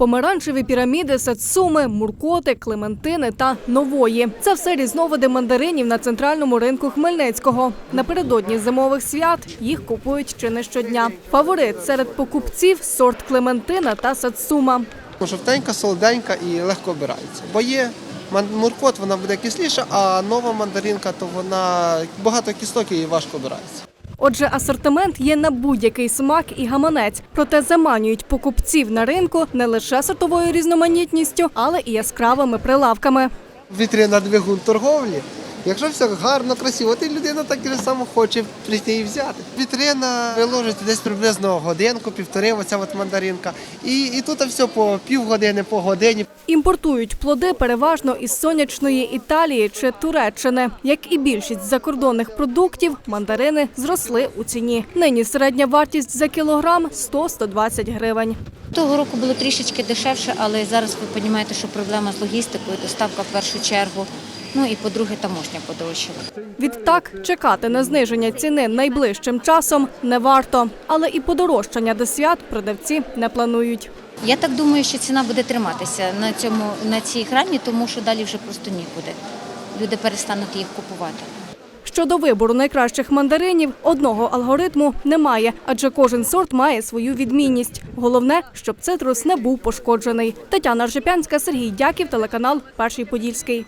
Помаранчеві піраміди, сацуми, муркоти, клементини та нової. Це все різновиди мандаринів на центральному ринку Хмельницького. Напередодні зимових свят їх купують чи не щодня. Фаворит серед покупців сорт клементина та сацума. Жовтенька, солоденька і легко обирається. Бо є муркот, вона буде кисліша, а нова мандаринка, то вона багато кісток і важко обирається. Отже, асортимент є на будь-який смак і гаманець. Проте заманюють покупців на ринку не лише сортовою різноманітністю, але і яскравими прилавками. Вітрина двигун торговлі. Якщо все гарно, красиво, то й людина так же само хоче прийти і взяти. Вітрина виложити десь приблизно годинку, півтори, оця от мандаринка. І, і тут все по півгодини, по годині. Імпортують плоди переважно із сонячної Італії чи Туреччини. Як і більшість закордонних продуктів, мандарини зросли у ціні. Нині середня вартість за кілограм 100-120 гривень. Того року було трішечки дешевше, але зараз ви розумієте, що проблема з логістикою, доставка в першу чергу. Ну і по-друге, таможня подорожчала. Відтак чекати на зниження ціни найближчим часом не варто, але і подорожчання до свят продавці не планують. Я так думаю, що ціна буде триматися на цьому на цій грані, тому що далі вже просто нікуди. Люди перестануть їх купувати. Щодо вибору найкращих мандаринів, одного алгоритму немає, адже кожен сорт має свою відмінність. Головне, щоб цитрус не був пошкоджений. Тетяна Ржепянська, Сергій Дяків, телеканал Перший Подільський.